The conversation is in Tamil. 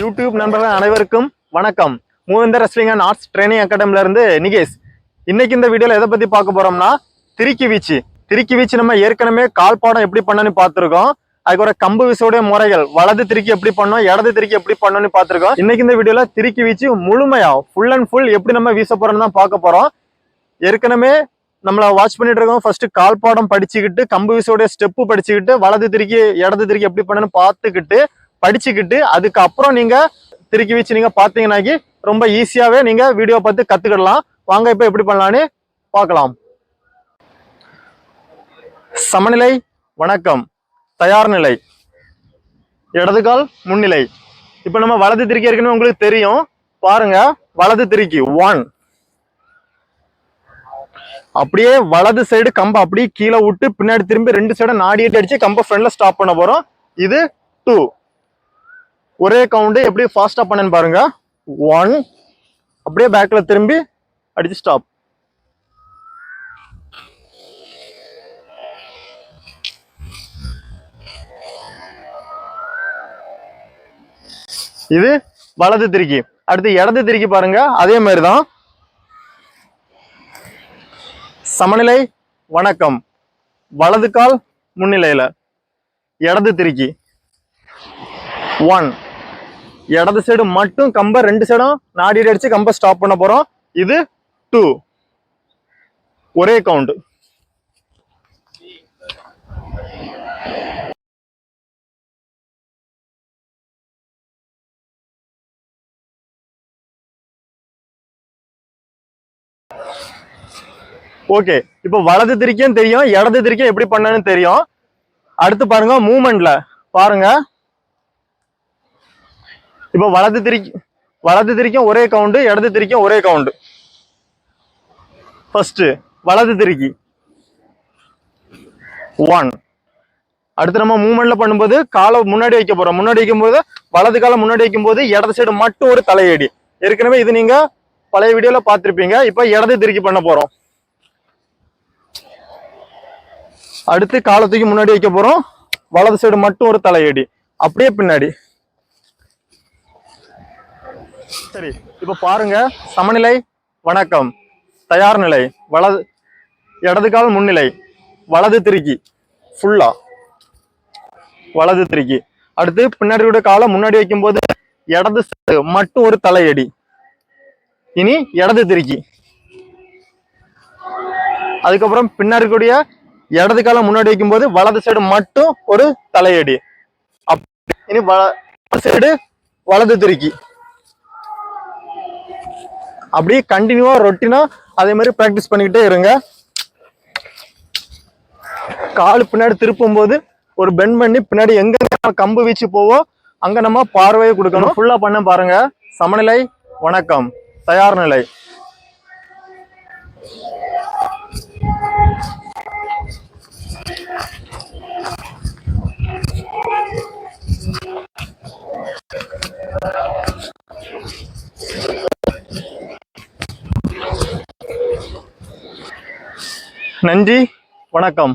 யூடியூப் நண்பர்கள் அனைவருக்கும் வணக்கம். Moovendhar wrestling and arts training அகாடமில இருந்து நிகேஷ். இன்னைக்கு இந்த வீடியோல எதை பத்தி பார்க்க போறோம்னா திருக்கி வீச்சு. திருக்கி வீச்சு நம்ம ஏற்கனவே கால்பாடம் எப்படி பண்ணணும்னு பார்த்துருக்கோம். அதுக்கு ஒரு கம்பு வீசோடைய முறைகள் வலது திருக்கி எப்படி பண்ணோம் இடது திருக்கி எப்படி பண்ணணும்னு பார்த்துருக்கோம். இன்னைக்கு இந்த வீடியோல திருக்கி வீச்சு முழுமையா ஃபுல் அண்ட் ஃபுல் எப்படி நம்ம வீச போறோம்னு தான் பார்க்க போறோம். ஏற்கனவே நம்மள வாட்ச் பண்ணிட்டு இருக்கோம் ஃபர்ஸ்ட் கால் பாடம் படிச்சுக்கிட்டு கம்பு வீசோடைய ஸ்டெப்பு படிச்சுக்கிட்டு வலது திருக்கி இடது திருக்கி எப்படி பண்ணணும்னு பார்த்துக்கிட்டு படிச்சுக்கிட்டு அதுக்கப்புறம் நீங்க திருக்கி வச்சு நீங்க பாத்தீங்கன்னாக்கி ரொம்ப ஈஸியாவே நீங்க வீடியோ பார்த்து கத்துக்கிடலாம். வாங்க இப்ப எப்படி பண்ணலான்னு பார்க்கலாம். சமநிலை வணக்கம். தயார் நிலை. இடது கால் முன்னிலை. இப்ப நம்ம வலது திருக்கி இருக்குன்னு உங்களுக்கு தெரியும். பாருங்க வலது திருக்கி ஒன் அப்படியே வலது சைடு கம்பை அப்படியே கீழே விட்டு பின்னாடி திரும்பி ரெண்டு சைடும் நாடிட்டு அடிச்சு கம்பை ஃப்ரண்ட்ல ஸ்டாப் பண்ண போறோம். இது டூ ஒரே கவுண்ட் எப்படி ஃபாஸ்டா பண்ணேன்னு பாருங்க. ஒன் அப்படியே பேக்ல திரும்பி அடிச்சு ஸ்டாப் இது வலது திருக்கி. அடுத்து இடது திருக்கி பாருங்க. அதே மாதிரி தான் சமநிலை வணக்கம். வலது கால் முன்னிலையில். இடது திருக்கி. ஒன் இடது சைடு மட்டும் கம்ப ரெண்டு சைடும் நாடி அடிச்சு கம்ப ஸ்டாப் பண்ண போறோம். இது டூ ஒரே கவுண்ட் ஓகே. இப்போ வலது திருக்கியும் தெரியும் இடது திருக்கியும் எப்படி பண்ணணும்னு தெரியும். அடுத்து பாருங்க மூமெண்ட்ல பாருங்க. இப்போ வலது திரி வலது திரிக்கும் ஒரே கவுண்டு இடது திரிக்கும் ஒரே கவுண்டு ஃபர்ஸ்ட் வலது திரிக்கி. ஒன் அடுத்து நம்ம மூமெண்ட்ல பண்ணும்போது காலை முன்னாடி வைக்க போறோம். முன்னாடி வைக்கும்போது வலது காலை முன்னாடி வைக்கும்போது இடது சைடு மட்டும் ஒரு தலையடி. ஏற்கனவே இது நீங்க பழைய வீடியோல பார்த்துருப்பீங்க. இப்போ இடது திருக்கி பண்ண போறோம். அடுத்து காலத்துக்கு முன்னாடி வைக்க போறோம். வலது சைடு மட்டும் ஒரு தலையடி. அப்படியே பின்னாடி. சரி இப்ப பாருங்க. சமநிலை வணக்கம். தயார் நிலை வலது இடது கால் முன்னிலை வலது திருக்கி ஃபுல்லா வலது திருக்கி. அடுத்து பின்னாடி கூட காலை முன்னாடி வைக்கும்போது இடது சைடு மட்டும் ஒரு தலையடி. இனி இடது திருக்கி. அதுக்கப்புறம் பின்னாடி கூடிய இடது காலை முன்னாடி வைக்கும்போது வலது சைடு மட்டும் ஒரு தலையடி. அப் இனி வல சைடு வலது திருக்கி. அப்படியே கண்டினியூவா ரொட்டினா அதே மாதிரி ப்ராக்டிஸ் பண்ணிக்கிட்டே இருங்க. கால் பின்னாடி திருப்பும் போது ஒரு பெண்ட் பண்ணி பின்னாடி எங்க நம்ம கம்பு வீச்சு போவோ அங்க நம்ம பார்வையை கொடுக்கணும். ஃபுல்லா பண்ண பாருங்க. சமநிலை வணக்கம். தயார் நிலை நன்றி வணக்கம்.